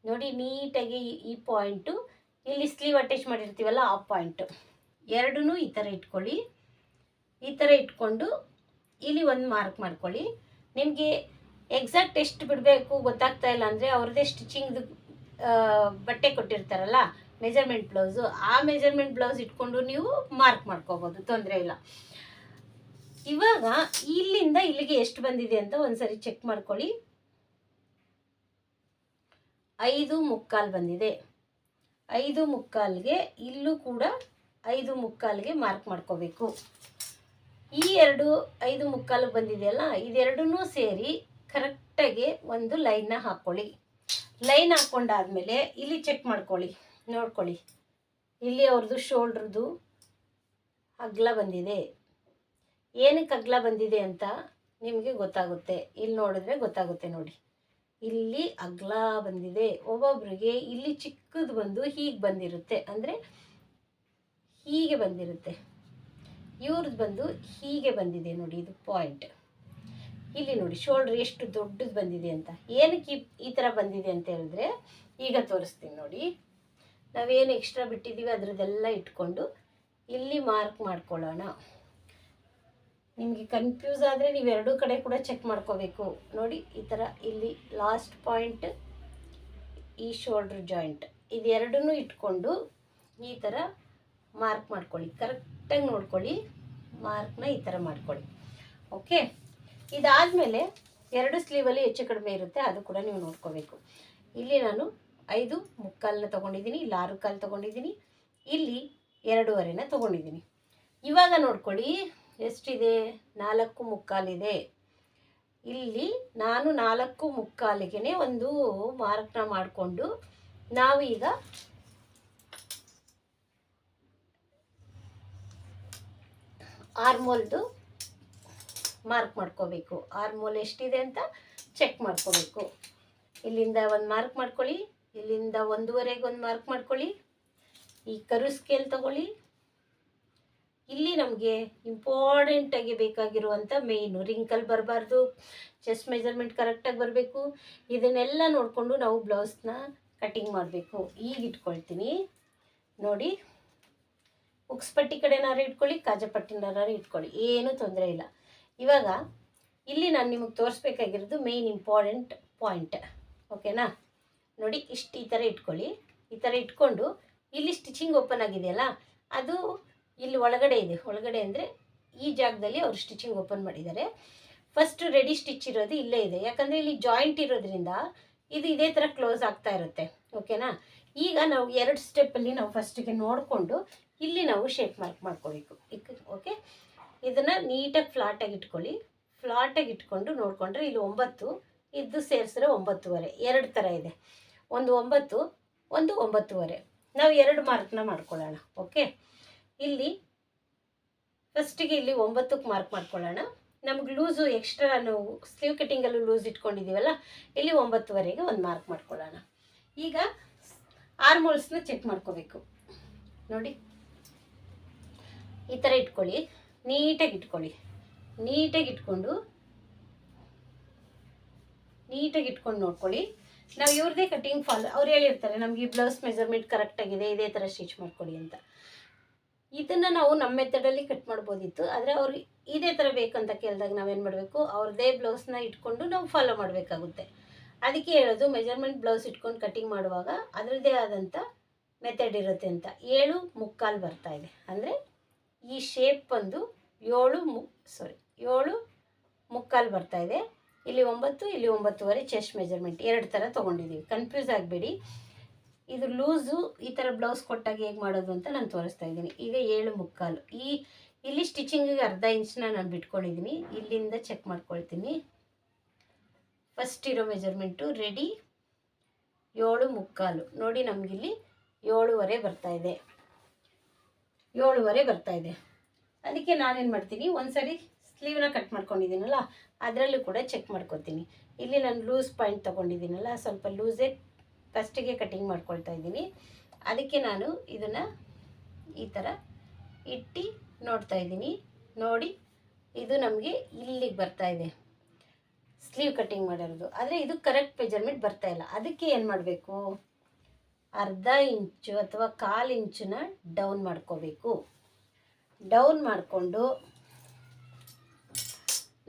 ನೋಡಿ, ನೀಟಾಗಿ ಈ- ಪಾಯಿಂಟು. ಇಲ್ಲಿ ಸ್ಲೀವ್ ಅಟ್ಯಾಚ್ ಮಾಡಿರ್ತೀವಲ್ಲ, ಆ ಪಾಯಿಂಟು. ಎರಡೂ ಈ ಥರ ಇಟ್ಕೊಳ್ಳಿ. ಈ ಥರ ಇಟ್ಕೊಂಡು ಇಲ್ಲಿ ಒಂದು ಮಾರ್ಕ್ ಮಾಡ್ಕೊಳ್ಳಿ. ನಿಮಗೆ ಎಕ್ಸಾಕ್ಟ್ ಎಷ್ಟು ಬಿಡಬೇಕು ಗೊತ್ತಾಗ್ತಾ ಇಲ್ಲ ಅಂದರೆ ಅವ್ರದ್ದೇ ಸ್ಟಿಚಿಂಗ್ದು ಬಟ್ಟೆ ಕೊಟ್ಟಿರ್ತಾರಲ್ಲ ಮೆಜರ್ಮೆಂಟ್ ಬ್ಲೌಸು ಆ ಮೆಜರ್ಮೆಂಟ್ ಬ್ಲೌಸ್ ಇಟ್ಕೊಂಡು ನೀವು ಮಾರ್ಕ್ ಮಾಡ್ಕೋಬೋದು. ತೊಂದರೆ ಇಲ್ಲ. ಇವಾಗ ಇಲ್ಲಿಂದ ಇಲ್ಲಿಗೆ ಎಷ್ಟು ಬಂದಿದೆ ಅಂತ ಒಂದ್ಸರಿ ಚೆಕ್ ಮಾಡ್ಕೊಳ್ಳಿ. ಐದು ಮುಕ್ಕಾಲು ಬಂದಿದೆ. ಐದು ಮುಕ್ಕಾಲ್ಗೆ ಇಲ್ಲೂ ಕೂಡ ಐದು ಮುಕ್ಕಾಲ್ಗೆ ಮಾರ್ಕ್ ಮಾಡ್ಕೋಬೇಕು. ಈ ಎರಡು ಐದು ಮುಕ್ಕಾಲು ಬಂದಿದೆಯಲ್ಲ ಇದೆರಡೂ ಸೇರಿ ಕರೆಕ್ಟಾಗಿ ಒಂದು ಲೈನ್ನ ಹಾಕ್ಕೊಳ್ಳಿ. ಲೈನ್ ಹಾಕ್ಕೊಂಡಾದ್ಮೇಲೆ ಇಲ್ಲಿ ಚೆಕ್ ಮಾಡ್ಕೊಳ್ಳಿ. ನೋಡ್ಕೊಳ್ಳಿ. ಇಲ್ಲಿ ಅವ್ರದ್ದು ಶೋಲ್ಡ್ರದ್ದು ಅಗ್ಲ ಬಂದಿದೆ. ಏನಕ್ಕೆ ಅಗ್ಲ ಬಂದಿದೆ ಅಂತ ನಿಮಗೆ ಗೊತ್ತಾಗುತ್ತೆ. ಇಲ್ಲಿ ನೋಡಿದ್ರೆ ಗೊತ್ತಾಗುತ್ತೆ ನೋಡಿ. ಇಲ್ಲಿ ಅಗ್ಲ ಬಂದಿದೆ. ಒಬ್ಬೊಬ್ರಿಗೆ ಇಲ್ಲಿ ಚಿಕ್ಕದು ಬಂದು ಹೀಗೆ ಬಂದಿರುತ್ತೆ. ಅಂದರೆ ಹೀಗೆ ಬಂದಿರುತ್ತೆ. ಇವ್ರದ್ದು ಬಂದು ಹೀಗೆ ಬಂದಿದೆ ನೋಡಿ ಇದು ಪಾಯಿಂಟ್ ಇಲ್ಲಿ ನೋಡಿ ಶೋಲ್ಡ್ರ್ ಎಷ್ಟು ದೊಡ್ಡದು ಬಂದಿದೆ ಅಂತ. ಏನಕ್ಕೆ ಈ- ಥರ ಬಂದಿದೆ ಅಂತ ಹೇಳಿದ್ರೆ ಈಗ ತೋರಿಸ್ತೀನಿ ನೋಡಿ. ನಾವೇನು ಎಕ್ಸ್ಟ್ರಾ ಬಿಟ್ಟಿದ್ದೀವಿ, ಅದರದ್ದೆಲ್ಲ ಇಟ್ಕೊಂಡು ಇಲ್ಲಿ ಮಾರ್ಕ್ ಮಾಡ್ಕೊಳ್ಳೋಣ. ನಿಮಗೆ ಕನ್ಫ್ಯೂಸ್ ಆದರೆ ನೀವು ಎರಡೂ ಕಡೆ ಕೂಡ ಚೆಕ್ ಮಾಡ್ಕೋಬೇಕು. ನೋಡಿ, ಈ ಥರ ಇಲ್ಲಿ ಲಾಸ್ಟ್ ಪಾಯಿಂಟ್ ಈ ಶೋಲ್ಡ್ರ್ ಜಾಯಿಂಟ್ ಇದೆರಡನ್ನೂ ಇಟ್ಕೊಂಡು ಈ ಥರ ಮಾರ್ಕ್ ಮಾಡ್ಕೊಳ್ಳಿ. ಕರೆಕ್ಟಾಗಿ ನೋಡ್ಕೊಳ್ಳಿ ಮಾರ್ಕ್ನ ಈ ಥರ ಮಾಡ್ಕೊಳ್ಳಿ. ಓಕೆ ಇದಾದಮೇಲೆ ಎರಡು ಸ್ಲೀವಲ್ಲಿ ಹೆಚ್ಚು ಕಡಿಮೆ ಇರುತ್ತೆ, ಅದು ಕೂಡ ನೀವು ನೋಡ್ಕೋಬೇಕು. ಇಲ್ಲಿ ನಾನು ಐದು ಮುಕ್ಕಾಲನ್ನ ತೊಗೊಂಡಿದ್ದೀನಿ, ಇಲ್ಲಿ ಆರು ಕಾಲು ತೊಗೊಂಡಿದ್ದೀನಿ, ಇಲ್ಲಿ ಎರಡೂವರೆನ ತೊಗೊಂಡಿದ್ದೀನಿ. ಇವಾಗ ನೋಡ್ಕೊಳ್ಳಿ, ಎಷ್ಟಿದೆ? ನಾಲ್ಕು ಮುಕ್ಕಾಲಿದೆ. ಇಲ್ಲಿ ನಾನು ನಾಲ್ಕು ಮುಕ್ಕಾಲಿಗೆ ಒಂದು ಮಾರ್ಕ್ನ ಮಾಡಿಕೊಂಡು ನಾವೀಗ ಆರ್ಮೋಲ್ದು ಮಾರ್ಕ್ ಮಾಡ್ಕೋಬೇಕು. ಆರ್ಮೋಲ್ ಎಷ್ಟಿದೆ ಅಂತ ಚೆಕ್ ಮಾಡ್ಕೋಬೇಕು. ಇಲ್ಲಿಂದ ಒಂದು ಮಾರ್ಕ್ ಮಾಡ್ಕೊಳ್ಳಿ. ಇಲ್ಲಿಂದ ಒಂದೂವರೆಗೆ ಒಂದು ಮಾರ್ಕ್ ಮಾಡ್ಕೊಳ್ಳಿ. ಈ ಕರು ಸ್ಕೇಲ್ ತಗೊಳ್ಳಿ. ಇಲ್ಲಿ ನಮಗೆ ಇಂಪಾರ್ಟೆಂಟಾಗಿ ಬೇಕಾಗಿರುವಂಥ ಮೇಯ್ನು ರಿಂಕಲ್ ಬರಬಾರ್ದು. ಚೆಸ್ಟ್ ಮೆಜರ್ಮೆಂಟ್ ಕರೆಕ್ಟಾಗಿ ಬರಬೇಕು. ಇದನ್ನೆಲ್ಲ ನೋಡಿಕೊಂಡು ನಾವು ಬ್ಲೌಸ್ನ ಕಟಿಂಗ್ ಮಾಡಬೇಕು. ಈಗ ಇಟ್ಕೊಳ್ತೀನಿ. ನೋಡಿ ಉಕ್ಸ್ಪಟ್ಟಿ ಕಡೆನಾರು ಇಟ್ಕೊಳ್ಳಿ ಕಾಜಪಟ್ಟಿನಾರು ಇಟ್ಕೊಳ್ಳಿ. ಏನೂ ತೊಂದರೆ ಇಲ್ಲ. ಇವಾಗ, ಇಲ್ಲಿ ನಾನು ನಿಮಗೆ ತೋರಿಸ್ಬೇಕಾಗಿರೋದು ಮೇಯ್ನ್ ಇಂಪಾರ್ಟೆಂಟ್ ಪಾಯಿಂಟ್ ಓಕೆನಾ ನೋಡಿ ಇಷ್ಟು ಈ ಥರ ಇಟ್ಕೊಳ್ಳಿ. ಈ ಥರ ಇಟ್ಕೊಂಡು ಇಲ್ಲಿ ಸ್ಟಿಚಿಂಗ್ ಓಪನ್ ಆಗಿದೆಯಲ್ಲ, ಅದು ಇಲ್ಲಿ ಒಳಗಡೆ ಇದೆ. ಒಳಗಡೆ ಅಂದರೆ ಈ ಜಾಗದಲ್ಲಿ ಅವರು ಸ್ಟಿಚಿಂಗ್ ಓಪನ್ ಮಾಡಿದ್ದಾರೆ. ಫಸ್ಟ್ ರೆಡಿ ಸ್ಟಿಚ್ ಇರೋದು ಇಲ್ಲೇ ಇದೆ. ಯಾಕಂದರೆ ಇಲ್ಲಿ ಜಾಯಿಂಟ್ ಇರೋದ್ರಿಂದ ಇದು ಇದೇ ಥರ ಕ್ಲೋಸ್ ಆಗ್ತಾ ಇರುತ್ತೆ. ಓಕೆನಾ ಈಗ ನಾವು ಎರಡು ಸ್ಟೆಪ್ಪಲ್ಲಿ ನಾವು ಫಸ್ಟಿಗೆ ನೋಡಿಕೊಂಡು ಇಲ್ಲಿ ನಾವು ಶೇಪ್ ಮಾರ್ಕ್ ಮಾಡ್ಕೋಬೇಕು. ಓಕೆ ಇದನ್ನು ನೀಟಾಗಿ ಫ್ಲಾಟಾಗಿ ಇಟ್ಕೊಳ್ಳಿ. ಫ್ಲಾಟಾಗಿ ಇಟ್ಕೊಂಡು ನೋಡಿಕೊಂಡ್ರೆ ಇಲ್ಲಿ ಒಂಬತ್ತು ಇದು ಸೇರಿಸಿದ್ರೆ ಒಂಬತ್ತುವರೆ. ಎರಡು ಥರ ಇದೆ. ಒಂದು ಒಂಬತ್ತು, ಒಂದು ಒಂಬತ್ತುವರೆ. ನಾವು ಎರಡು ಮಾರ್ಕ್ನ ಮಾಡ್ಕೊಳ್ಳೋಣ ಓಕೆ ಇಲ್ಲಿ ಫಸ್ಟಿಗೆ ಇಲ್ಲಿ ಒಂಬತ್ತಕ್ಕೆ ಮಾರ್ಕ್ ಮಾಡ್ಕೊಳ್ಳೋಣ. ನಮ್ಗೆ ಲೂಸು ಎಕ್ಸ್ಟ್ರಾ ನಾವು ಸ್ಲೀವ್ ಕಟ್ಟಿಂಗಲ್ಲೂ ಲೂಸ್ ಇಟ್ಕೊಂಡಿದ್ದೀವಲ್ಲ ಇಲ್ಲಿ ಒಂಬತ್ತುವರೆಗೆ ಒಂದು ಮಾರ್ಕ್ ಮಾಡ್ಕೊಳ್ಳೋಣ. ಈಗ ಆರ್ಮೋಲ್ಸ್ನ ಚೆಕ್ ಮಾಡ್ಕೋಬೇಕು. ನೋಡಿ. ಈ ಥರ ಇಟ್ಕೊಳ್ಳಿ. ನೀಟಾಗಿ ಇಟ್ಕೊಳ್ಳಿ. ನೀಟಾಗಿ ಇಟ್ಕೊಂಡು ನೀಟಾಗಿ ಇಟ್ಕೊಂಡು ನೋಡ್ಕೊಳ್ಳಿ. ನಾವು ಇವ್ರದೇ ಕಟಿಂಗ್ ಫಾಲೋ ಅವ್ರು ಹೇಳಿರ್ತಾರೆ, ನಮಗೆ ಈ ಬ್ಲೌಸ್ ಮೆಜರ್ಮೆಂಟ್ ಕರೆಕ್ಟಾಗಿದೆ ಇದೇ ಥರ ಸ್ಟಿಚ್ ಮಾಡ್ಕೊಡಿ ಅಂತ. ಇದನ್ನು ನಾವು ನಮ್ಮ ಮೆಥಡಲ್ಲಿ ಕಟ್ ಮಾಡ್ಬೋದಿತ್ತು, ಆದರೆ ಅವ್ರು ಇದೇ ಥರ ಬೇಕಂತ ಕೇಳಿದಾಗ ನಾವೇನು ಮಾಡಬೇಕು ಅವ್ರದ್ದೇ ಬ್ಲೌಸ್ನ ಇಟ್ಕೊಂಡು ನಾವು ಫಾಲೋ ಮಾಡಬೇಕಾಗುತ್ತೆ. ಅದಕ್ಕೆ ಹೇಳೋದು ಮೆಜರ್ಮೆಂಟ್ ಬ್ಲೌಸ್ ಇಟ್ಕೊಂಡು ಕಟಿಂಗ್ ಮಾಡುವಾಗ ಅದರದ್ದೇ ಆದಂಥ ಮೆಥಡ್ ಇರುತ್ತೆ ಅಂತ. ಏಳು ಮುಕ್ಕಾಲು ಬರ್ತಾ ಇದೆ. ಅಂದರೆ ಈ ಶೇಪ್ ಬಂದು ಏಳು ಮು ಸಾರಿ ಏಳು ಮುಕ್ಕಾಲು ಬರ್ತಾ ಇದೆ. ಇಲ್ಲಿ ಒಂಬತ್ತು, ಇಲ್ಲಿ ಒಂಬತ್ತುವರೆ ಚೆಸ್ಟ್ ಮೆಜರ್ಮೆಂಟ್ ಎರಡು ಥರ ತೊಗೊಂಡಿದ್ದೀವಿ ಕನ್ಫ್ಯೂಸ್ ಆಗಬೇಡಿ. ಇದು ಲೂಸು, ಈ ಥರ ಬ್ಲೌಸ್ ಕೊಟ್ಟಾಗ ಹೇಗೆ ಮಾಡೋದು ಅಂತ ನಾನು ತೋರಿಸ್ತಾ ಇದ್ದೀನಿ. ಈಗ ಏಳು ಮುಕ್ಕಾಲು. ಈ, ಇಲ್ಲಿ ಸ್ಟಿಚಿಂಗಿಗೆ ಅರ್ಧ ಇಂಚನ್ನ ನಾನು ಬಿಟ್ಕೊಂಡಿದ್ದೀನಿ ಇಲ್ಲಿಂದ ಚೆಕ್ ಮಾಡ್ಕೊಳ್ತೀನಿ. ಫಸ್ಟ್ ಇರೋ ಮೆಜರ್ಮೆಂಟು ರೆಡಿ ಏಳು ಮುಕ್ಕಾಲು. ನೋಡಿ ನಮಗಿಲ್ಲಿ ಏಳುವರೆ ಬರ್ತಾ ಇದೆ. ಏಳುವರೆ ಬರ್ತಾ ಇದೆ. ಅದಕ್ಕೆ ನಾನೇನು ಮಾಡ್ತೀನಿ? ಒಂದ್ಸರಿ ಸ್ಲೀವ್ನ ಕಟ್ ಮಾಡ್ಕೊಂಡಿದ್ದೀನಲ್ಲ, ಅದರಲ್ಲೂ ಕೂಡ ಚೆಕ್ ಮಾಡ್ಕೊತೀನಿ. ಇಲ್ಲಿ ನಾನು ಲೂಸ್ ಪಾಯಿಂಟ್ ತೊಗೊಂಡಿದ್ದೀನಲ್ಲ, ಸ್ವಲ್ಪ ಲೂಸೇ ಫಸ್ಟಿಗೆ ಕಟಿಂಗ್ ಮಾಡ್ಕೊಳ್ತಾ ಇದ್ದೀನಿ. ಅದಕ್ಕೆ ನಾನು ಇದನ್ನು ಈ ಥರ ಇಟ್ಟು ನೋಡ್ತಾ ಇದ್ದೀನಿ. ನೋಡಿ, ಇದು ನಮಗೆ ಇಲ್ಲಿಗೆ ಬರ್ತಾ ಇದೆ. ಸ್ಲೀವ್ ಕಟಿಂಗ್ ಮಾಡಿರೋದು ಆದರೆ ಇದು ಕರೆಕ್ಟ್ ಮೆಜರ್ಮೆಂಟ್ ಬರ್ತಾ ಇಲ್ಲ. ಅದಕ್ಕೆ ಏನು ಮಾಡಬೇಕು? ಅರ್ಧ ಇಂಚು ಅಥವಾ ಕಾಲು ಇಂಚನ್ನ ಡೌನ್ ಮಾಡ್ಕೋಬೇಕು. ಡೌನ್ ಮಾಡಿಕೊಂಡು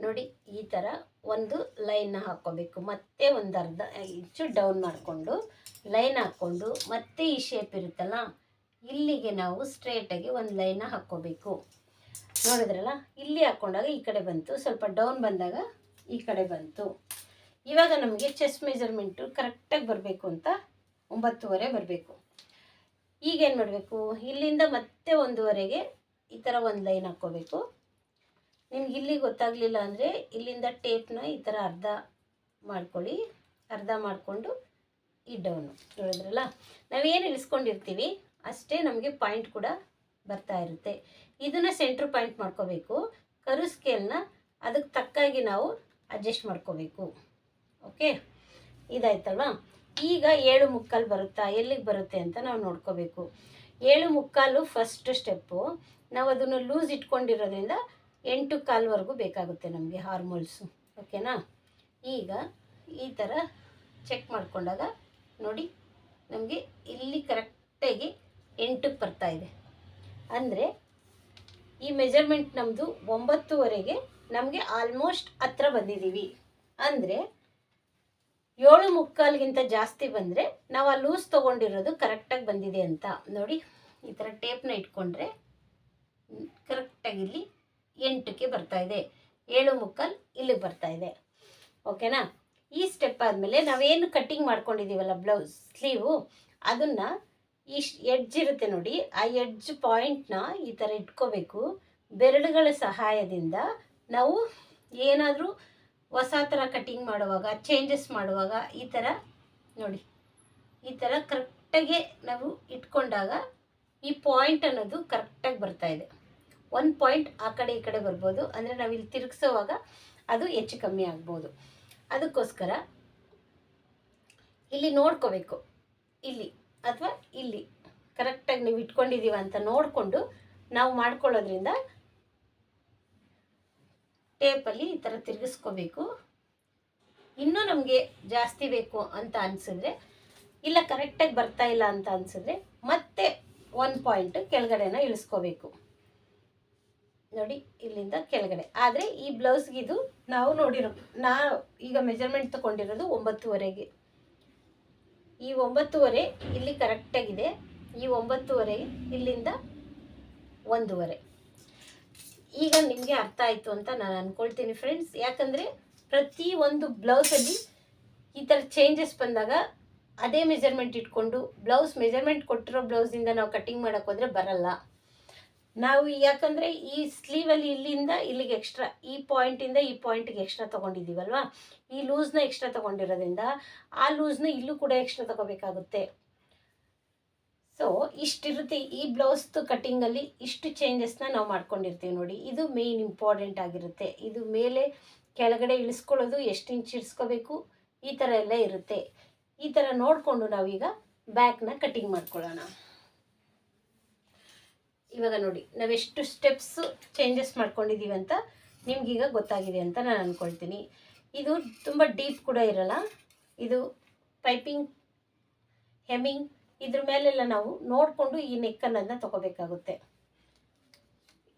ನೋಡಿ, ಈ ಥರ ಒಂದು ಲೈನ್ನ ಹಾಕ್ಕೋಬೇಕು. ಮತ್ತೆ ಒಂದು ಅರ್ಧ ಇಂಚು ಡೌನ್ ಮಾಡಿಕೊಂಡು ಲೈನ್ ಹಾಕ್ಕೊಂಡು ಮತ್ತೆ ಈ ಶೇಪ್ ಇರುತ್ತಲ್ಲ, ಇಲ್ಲಿಗೆ ನಾವು ಸ್ಟ್ರೇಟಾಗಿ ಒಂದು ಲೈನ ಹಾಕ್ಕೋಬೇಕು. ನೋಡಿದ್ರಲ್ಲ, ಇಲ್ಲಿ ಹಾಕ್ಕೊಂಡಾಗ ಈ ಕಡೆ ಬಂತು, ಸ್ವಲ್ಪ ಡೌನ್ ಬಂದಾಗ ಈ ಕಡೆ ಬಂತು. ಇವಾಗ ನಮಗೆ ಚೆಸ್ಟ್ ಮೆಜರ್ಮೆಂಟು ಕರೆಕ್ಟಾಗಿ ಬರಬೇಕು ಅಂತ ಒಂಬತ್ತುವರೆ ಬರಬೇಕು. ಈಗೇನು ಮಾಡಬೇಕು? ಇಲ್ಲಿಂದ ಮತ್ತೆ ಒಂದೂವರೆಗೆ ಈ ಥರ ಒಂದು ಲೈನ್ ಹಾಕ್ಕೋಬೇಕು. ನಿಮ್ಗೆ ಇಲ್ಲಿ ಗೊತ್ತಾಗಲಿಲ್ಲ ಅಂದರೆ ಇಲ್ಲಿಂದ ಟೇಪ್ನ ಈ ಥರ ಅರ್ಧ ಮಾಡ್ಕೊಳ್ಳಿ. ಅರ್ಧ ಮಾಡಿಕೊಂಡು ಈ ನೋಡಿದ್ರಲ್ಲ ನಾವೇನು ಇಳಿಸ್ಕೊಂಡಿರ್ತೀವಿ, ಅಷ್ಟೇ ನಮಗೆ ಪಾಯಿಂಟ್ ಕೂಡ ಬರ್ತಾ ಇರುತ್ತೆ. ಇದನ್ನು ಸೆಂಟ್ರ್ ಪಾಯಿಂಟ್ ಮಾಡ್ಕೋಬೇಕು. ಕರು ಸ್ಕೇಲ್ನ ಅದಕ್ಕೆ ತಕ್ಕಾಗಿ ನಾವು ಅಡ್ಜಸ್ಟ್ ಮಾಡ್ಕೋಬೇಕು. ಓಕೆ ಇದಾಯ್ತಲ್ವಾ? ಈಗ ಏಳು ಮುಕ್ಕಾಲು ಬರುತ್ತಾ? ಎಲ್ಲಿಗೆ ಬರುತ್ತೆ ಅಂತ ನಾವು ನೋಡ್ಕೋಬೇಕು. ಏಳು ಮುಕ್ಕಾಲು ಫಸ್ಟ್ ಸ್ಟೆಪ್ಪು ನಾವು ಅದನ್ನು ಲೂಸ್ ಇಟ್ಕೊಂಡಿರೋದ್ರಿಂದ ಎಂಟು ಕಾಲ್ವರೆಗೂ ಬೇಕಾಗುತ್ತೆ ನಮಗೆ ಹಾರ್ಮೋಲ್ಸು ಓಕೆನಾ? ಈಗ ಈ ಥರ ಚೆಕ್ ಮಾಡಿಕೊಂಡಾಗ ನೋಡಿ ನಮಗೆ ಇಲ್ಲಿ ಕರೆಕ್ಟಾಗಿ ಎಂಟಕ್ಕೆ ಬರ್ತಾ ಇದೆ. ಅಂದರೆ ಈ ಮೆಜರ್ಮೆಂಟ್ ನಮ್ಮದು ಒಂಬತ್ತುವರೆಗೆ ನಮಗೆ ಆಲ್ಮೋಸ್ಟ್ ಹತ್ರ ಬಂದಿದ್ದೀವಿ ಅಂದರೆ ಏಳು ಮುಕ್ಕಾಲ್ಗಿಂತ ಜಾಸ್ತಿ ಬಂದರೆ ನಾವು ಆ ಲೂಸ್ ತೊಗೊಂಡಿರೋದು ಕರೆಕ್ಟಾಗಿ ಬಂದಿದೆ ಅಂತ. ನೋಡಿ, ಈ ಥರ ಟೇಪ್ನ ಇಟ್ಕೊಂಡ್ರೆ ಕರೆಕ್ಟಾಗಿ ಇಲ್ಲಿ ಎಂಟಕ್ಕೆ ಬರ್ತಾ ಇದೆ. ಏಳು ಮುಕ್ಕಲ್ ಇಲ್ಲಿಗೆ ಬರ್ತಾ ಇದೆ. ಓಕೆನಾ ಈ ಸ್ಟೆಪ್ ಆದಮೇಲೆ ನಾವೇನು ಕಟ್ಟಿಂಗ್ ಮಾಡ್ಕೊಂಡಿದ್ದೀವಲ್ಲ ಬ್ಲೌಸ್ ಸ್ಲೀವು ಅದನ್ನು ಈ ಎಡ್ಜ್ ಇರುತ್ತೆ ನೋಡಿ. ಆ ಎಡ್ಜ್ ಪಾಯಿಂಟ್ನ ಈ ಥರ ಇಟ್ಕೋಬೇಕು. ಬೆರಳುಗಳ ಸಹಾಯದಿಂದ ನಾವು ಏನಾದರೂ ಹೊಸ ಥರ ಕಟ್ಟಿಂಗ್ ಮಾಡುವಾಗ ಚೇಂಜಸ್ ಮಾಡುವಾಗ ಈ ಥರ ನೋಡಿ. ಈ ಥರ ಕರೆಕ್ಟಾಗಿ ನಾವು ಇಟ್ಕೊಂಡಾಗ ಈ ಪಾಯಿಂಟ್ ಅನ್ನೋದು ಕರೆಕ್ಟಾಗಿ ಬರ್ತಾ ಇದೆ. ಒಂದು ಪಾಯಿಂಟ್ ಆ ಕಡೆ ಈ ಕಡೆ ಬರ್ಬೋದು. ಅಂದರೆ ನಾವು ಇಲ್ಲಿ ತಿರುಗಿಸೋವಾಗ ಅದು ಹೆಚ್ಚು ಕಮ್ಮಿ ಆಗ್ಬೋದು. ಅದಕ್ಕೋಸ್ಕರ ಇಲ್ಲಿ ನೋಡ್ಕೋಬೇಕು. ಇಲ್ಲಿ ಅಥವಾ ಇಲ್ಲಿ. ಕರೆಕ್ಟಾಗಿ ನೀವು ಇಟ್ಕೊಂಡಿದ್ದೀವ ಅಂತ ನೋಡಿಕೊಂಡು ನಾವು ಮಾಡ್ಕೊಳ್ಳೋದ್ರಿಂದ ಟೇಪಲ್ಲಿ ಈ ಥರ ತಿರುಗಿಸ್ಕೋಬೇಕು. ಇನ್ನೂ ನಮಗೆ ಜಾಸ್ತಿ ಬೇಕು ಅಂತ ಅನಿಸಿದ್ರೆ, ಇಲ್ಲ ಕರೆಕ್ಟಾಗಿ ಬರ್ತಾ ಇಲ್ಲ ಅಂತ ಅನಿಸಿದ್ರೆ ಮತ್ತೆ ಒನ್ ಪಾಯಿಂಟ್ ಕೆಳಗಡೆನ ಇಳಿಸ್ಕೋಬೇಕು. ನೋಡಿ, ಇಲ್ಲಿಂದ ಕೆಳಗಡೆ. ಆದರೆ ಈ ಬ್ಲೌಸ್ಗಿದು ನಾವು ನೋಡಿರೋ ನಾ ಈಗ ಮೆಜರ್ಮೆಂಟ್ ತಗೊಂಡಿರೋದು ಒಂಬತ್ತುವರೆಗೆ. ಈ ಒಂಬತ್ತುವರೆ ಇಲ್ಲಿ ಕರೆಕ್ಟಾಗಿದೆ ಈ ಒಂಬತ್ತುವರೆ ಇಲ್ಲಿಂದ ಒಂದೂವರೆ. ಈಗ ನಿಮಗೆ ಅರ್ಥ ಆಯಿತು ಅಂತ ನಾನು ಅಂದ್ಕೊಳ್ತೀನಿ ಫ್ರೆಂಡ್ಸ್ ಯಾಕಂದರೆ ಪ್ರತಿ ಒಂದು ಬ್ಲೌಸಲ್ಲಿ ಈ ಥರ ಚೇಂಜಸ್ ಬಂದಾಗ ಅದೇ ಮೆಜರ್ಮೆಂಟ್ ಇಟ್ಕೊಂಡು ಬ್ಲೌಸ್ ಮೆಜರ್ಮೆಂಟ್ ಕೊಟ್ಟಿರೋ ಬ್ಲೌಸಿಂದ ನಾವು ಕಟ್ಟಿಂಗ್ ಮಾಡೋಕ್ಕೋದ್ರೆ ಬರಲ್ಲ. ನಾವು ಯಾಕಂದರೆ ಈ ಸ್ಲೀವಲ್ಲಿ ಇಲ್ಲಿಂದ ಇಲ್ಲಿಗೆ ಎಕ್ಸ್ಟ್ರಾ ಈ ಪಾಯಿಂಟಿಂದ ಈ ಪಾಯಿಂಟಿಗೆ ಎಕ್ಸ್ಟ್ರಾ ತೊಗೊಂಡಿದ್ದೀವಲ್ವಾ? ಈ ಲೂಸ್ನ ಎಕ್ಸ್ಟ್ರಾ ತೊಗೊಂಡಿರೋದ್ರಿಂದ ಆ ಲೂಸ್ನ ಇಲ್ಲೂ ಕೂಡ ಎಕ್ಸ್ಟ್ರಾ ತಗೋಬೇಕಾಗುತ್ತೆ. ಸೊ ಇಷ್ಟಿರುತ್ತೆ ಈ ಬ್ಲೌಸ್ದು ಕಟ್ಟಿಂಗಲ್ಲಿ ಇಷ್ಟು ಚೇಂಜಸ್ನ ನಾವು ಮಾಡ್ಕೊಂಡಿರ್ತೀವಿ ನೋಡಿ. ಇದು ಮೇಯ್ನ್ ಇಂಪಾರ್ಟೆಂಟ್ ಆಗಿರುತ್ತೆ. ಇದು ಮೇಲೆ ಕೆಳಗಡೆ ಇಳಿಸ್ಕೊಳ್ಳೋದು, ಎಷ್ಟು ಇಂಚ್ ಇಳಿಸ್ಕೋಬೇಕು, ಈ ಥರ ಎಲ್ಲ ಇರುತ್ತೆ. ಈ ಥರ ನೋಡಿಕೊಂಡು ನಾವೀಗ ಬ್ಯಾಕ್ನ ಕಟ್ಟಿಂಗ್ ಮಾಡ್ಕೊಳ್ಳೋಣ. ಇವಾಗ ನೋಡಿ, ನಾವೆಷ್ಟು ಸ್ಟೆಪ್ಸು ಚೇಂಜಸ್ ಮಾಡ್ಕೊಂಡಿದ್ದೀವಿ ಅಂತ ನಿಮ್ಗೀಗ ಗೊತ್ತಾಗಿದೆ ಅಂತ ನಾನು ಅಂದ್ಕೊಳ್ತೀನಿ ಇದು ತುಂಬ ಡೀಪ್ ಕೂಡ ಇರಲ್ಲ. ಇದು ಪೈಪಿಂಗ್ ಹೆಮ್ಮಿಂಗ್ ಇದ್ರ ಮೇಲೆಲ್ಲ ನಾವು ನೋಡಿಕೊಂಡು ಈ ನೆಕ್ಕನ್ನು ಅನ್ನೋದನ್ನ ತೊಗೋಬೇಕಾಗುತ್ತೆ.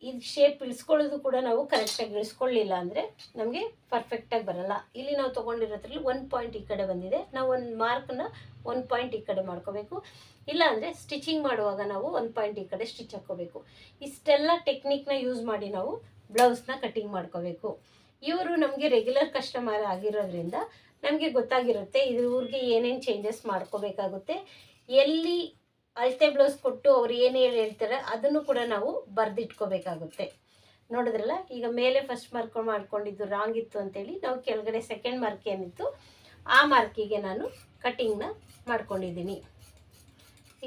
ಇದು ಶೇಪ್ ಇಳಿಸ್ಕೊಳ್ಳೋದು ಕೂಡ ನಾವು ಕರೆಕ್ಟಾಗಿ ಇಳಿಸ್ಕೊಳ್ಳಿಲ್ಲ ಅಂದರೆ ನಮಗೆ ಪರ್ಫೆಕ್ಟಾಗಿ ಬರಲ್ಲ. ಇಲ್ಲಿ ನಾವು ತೊಗೊಂಡಿರೋದ್ರಲ್ಲಿ ಒಂದು ಪಾಯಿಂಟ್ ಈ ಕಡೆ ಬಂದಿದೆ. ನಾವು ಒಂದು ಮಾರ್ಕ್ನ ಒನ್ ಪಾಯಿಂಟ್ ಈ ಕಡೆ ಮಾಡ್ಕೋಬೇಕು. ಇಲ್ಲ ಅಂದರೆ ಸ್ಟಿಚಿಂಗ್ ಮಾಡುವಾಗ ನಾವು ಒಂದು ಪಾಯಿಂಟ್ ಈ ಕಡೆ ಸ್ಟಿಚ್ ಹಾಕ್ಕೋಬೇಕು. ಇಷ್ಟೆಲ್ಲ ಟೆಕ್ನಿಕ್ನ ಯೂಸ್ ಮಾಡಿ ನಾವು ಬ್ಲೌಸ್ನ ಕಟ್ಟಿಂಗ್ ಮಾಡ್ಕೋಬೇಕು. ಇವರು ನಮಗೆ ರೆಗ್ಯುಲರ್ ಕಸ್ಟಮರ್ ಆಗಿರೋದ್ರಿಂದ ನಮಗೆ ಗೊತ್ತಾಗಿರುತ್ತೆ ಇವ್ರಿಗೆ ಏನೇನು ಚೇಂಜಸ್ ಮಾಡ್ಕೋಬೇಕಾಗುತ್ತೆ. ಎಲ್ಲಿ ಅಳತೆ ಬ್ಲೌಸ್ ಕೊಟ್ಟು ಅವ್ರು ಏನು ಹೇಳಿ ಹೇಳ್ತಾರೆ, ಅದನ್ನು ಕೂಡ ನಾವು ಬರೆದಿಟ್ಕೋಬೇಕಾಗುತ್ತೆ. ನೋಡಿದ್ರಲ್ಲ, ಈಗ ಮೇಲೆ ಫಸ್ಟ್ ಮಾರ್ಕ್ ಮಾಡ್ಕೊಂಡಿದ್ದು ರಾಂಗ್ ಇತ್ತು ಅಂತೇಳಿ ನಾವು ಕೆಳಗಡೆ ಸೆಕೆಂಡ್ ಮಾರ್ಕ್ ಏನಿತ್ತು, ಆ ಮಾರ್ಕಿಗೆ ನಾನು ಕಟ್ಟಿಂಗ್ನ ಮಾಡ್ಕೊಂಡಿದ್ದೀನಿ.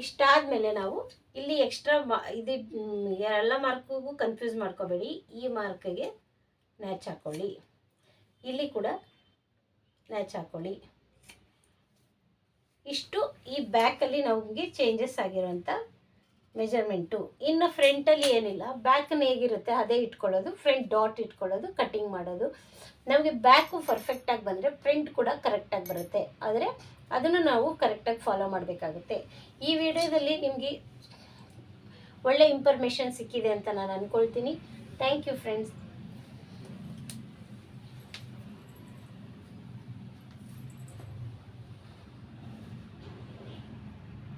ಇಷ್ಟಾದಮೇಲೆ ನಾವು ಇಲ್ಲಿ ಎಕ್ಸ್ಟ್ರಾ ಇದು ಎಲ್ಲ ಮಾರ್ಕಿಗೂ ಕನ್ಫ್ಯೂಸ್ ಮಾಡ್ಕೋಬೇಡಿ, ಈ ಮಾರ್ಕಿಗೆ ನ್ಯಾಚ್ ಹಾಕ್ಕೊಳ್ಳಿ ಇಲ್ಲಿ ಕೂಡ ನ್ಯಾಚ್ ಹಾಕ್ಕೊಳ್ಳಿ ಇಷ್ಟು ಈ ಬ್ಯಾಕಲ್ಲಿ ನಮಗೆ ಚೇಂಜಸ್ ಆಗಿರೋಂಥ ಮೆಜರ್ಮೆಂಟು ಇನ್ನು ಫ್ರಂಟಲ್ಲಿ ಏನಿಲ್ಲ ಬ್ಯಾಕನ್ನು ಹೇಗಿರುತ್ತೆ ಅದೇ ಇಟ್ಕೊಳ್ಳೋದು ಫ್ರಂಟ್ ಡಾಟ್ ಇಟ್ಕೊಳ್ಳೋದು ಕಟ್ಟಿಂಗ್ ಮಾಡೋದು. ನಮಗೆ ಬ್ಯಾಕು ಪರ್ಫೆಕ್ಟಾಗಿ ಬಂದರೆ ಫ್ರಂಟ್ ಕೂಡ ಕರೆಕ್ಟಾಗಿ ಬರುತ್ತೆ. ಆದರೆ ಅದನ್ನು ನಾವು ಕರೆಕ್ಟಾಗಿ ಫಾಲೋ ಮಾಡಬೇಕಾಗುತ್ತೆ. ಈ ವಿಡಿಯೋದಲ್ಲಿ ನಿಮಗೆ ಒಳ್ಳೆ ಇನ್ಫಾರ್ಮೇಷನ್ ಸಿಕ್ಕಿದೆ ಅಂತ ನಾನು ಅಂದ್ಕೊಳ್ತೀನಿ ಥ್ಯಾಂಕ್ ಯು ಫ್ರೆಂಡ್ಸ್